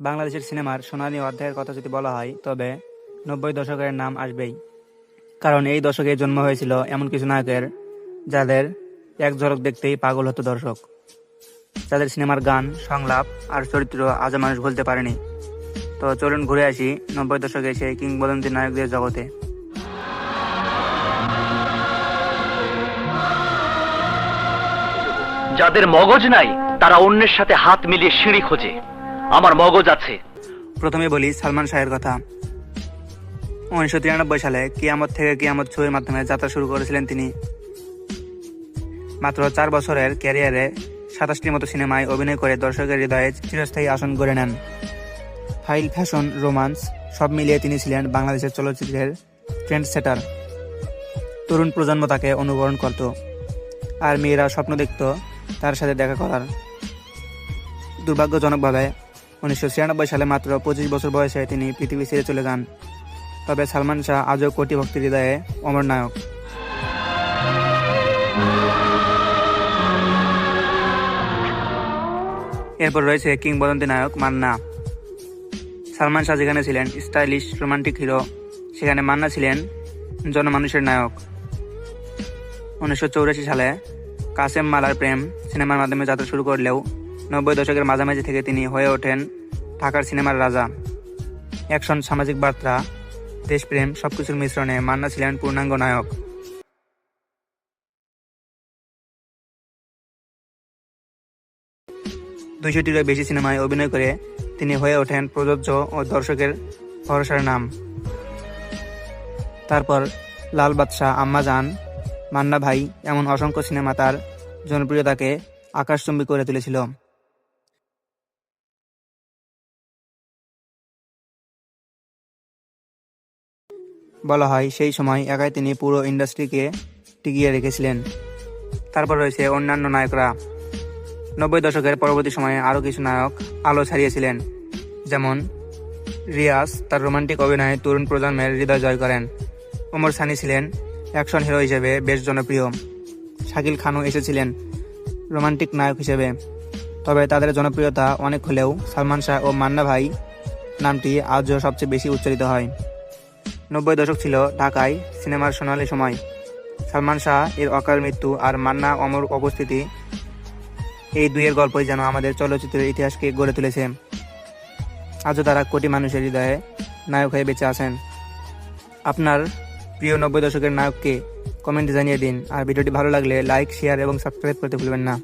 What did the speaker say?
বাংলাদেশের সিনেমার সোনালী অধ্যায়ের কথা যদি বলা হয়, তবে নব্বই দশকের নাম আসবেই। কারণ এই দশকে জন্ম হয়েছিল এমন কিছু নায়কের, যাদের এক ঝলক দেখতেই পাগল হতো দর্শক। যাদের সিনেমার গান, সংলাপ আর চরিত্র আজও মানুষ ভুলতে পারেনি। তো চলুন ঘুরে আসি নব্বই দশকে সেই কিংবদন্তি নায়কদের জগতে। যাদের মগজ নাই, তারা অন্যের সাথে হাত মিলিয়ে সিঁড়ি খোঁজে। আমার মগজ আছে। প্রথমে বলি সালমান শাহের কথা। উনিশশো তিরানব্বই সালে কিয়ামত থেকে কিয়ামত ছবির মাধ্যমে যাত্রা শুরু করেছিলেন তিনি। মাত্র চার বছরের ক্যারিয়ারে সাতাশটির মতো সিনেমায় অভিনয় করে দর্শকের হৃদয়ে চিরস্থায়ী আসন গড়ে নেন। ফাইল ফ্যাশন, রোমান্স সব মিলিয়ে তিনি ছিলেন বাংলাদেশের চলচ্চিত্রের ট্রেন্ড সেটার তরুণ প্রজন্ম তাকে অনুকরণ করত আর মেয়েরা স্বপ্ন দেখত তার সাথে দেখা করার। দুর্ভাগ্যজনকভাবে উনিশশো ছিয়ানব্বই সালে মাত্র পঁচিশ বছর বয়সে তিনি পৃথিবী ছেড়ে চলে যান। তবে সালমান শাহ আজও কোটি ভক্তির হৃদয়ে অমর নায়ক। এরপর রয়েছে কিংবদন্তি নায়ক মান্না। সালমান শাহ যেখানে ছিলেন, স্টাইলিশ, রোমান্টিক হিরো, সেখানে মান্না ছিলেন জনমানুষের নায়ক। উনিশশো সালে কাসেম মালার প্রেম সিনেমার মাধ্যমে যাত্রা শুরু করলেও নব্বই দশকের মাঝামাঝি থেকে তিনি হয়ে ওঠেন ঢাকার সিনেমার রাজা। অ্যাকশন, সামাজিক বার্তা, দেশপ্রেম, সবকিছুর মিশ্রণে মান্না ছিলেন পূর্ণাঙ্গ নায়ক। দুইশোটিরও বেশি সিনেমায় অভিনয় করে তিনি হয়ে ওঠেন প্রযোজ্য ও দর্শকের ভরসার নাম। তারপর লাল বাদশাহ আম্মাজান মান্না ভাই এমন অসংখ্য সিনেমা তার জনপ্রিয়তাকে আকাশচুম্বী করে তুলেছিল। বলা হয়, সেই সময় একাই তিনি পুরো ইন্ডাস্ট্রিকে টিকিয়ে রেখেছিলেন। তারপর রয়েছে অন্যান্য নায়করা। নব্বই দশকের পরবর্তী সময়ে আরও কিছু নায়ক আলো ছাড়িয়েছিলেন, যেমন রিয়াজ, তার রোমান্টিক অভিনয়ে তরুণ প্রজন্মের হৃদয় জয় করেন। ওমর সানি ছিলেন অ্যাকশন হিরো হিসেবে বেশ জনপ্রিয়। শাকিল খানও এসেছিলেন রোমান্টিক নায়ক হিসেবে। তবে তাদের জনপ্রিয়তা অনেক হলেও সালমান শাহ ও মান্না ভাই নামটি আজও সবচেয়ে বেশি উচ্চারিত হয়। নব্বই দশক ছিল ঢাকায় সিনেমার সোনালী সময়। সালমান শাহ, এর অকাল মৃত্যু আর মান্না অমর উপস্থিতি, এই দুইয়ের গল্পই যেন আমাদের চলচ্চিত্রের ইতিহাসকে গড়ে তুলেছে। আজও তারা কোটি মানুষের হৃদয়ে নায়ক হয়ে বেঁচে আছেন। আপনার প্রিয় নব্বই দশকের নায়ককে কমেন্টে জানিয়ে দিন। আর ভিডিওটি ভালো লাগলে লাইক, শেয়ার এবং সাবস্ক্রাইব করতে ভুলবেন না।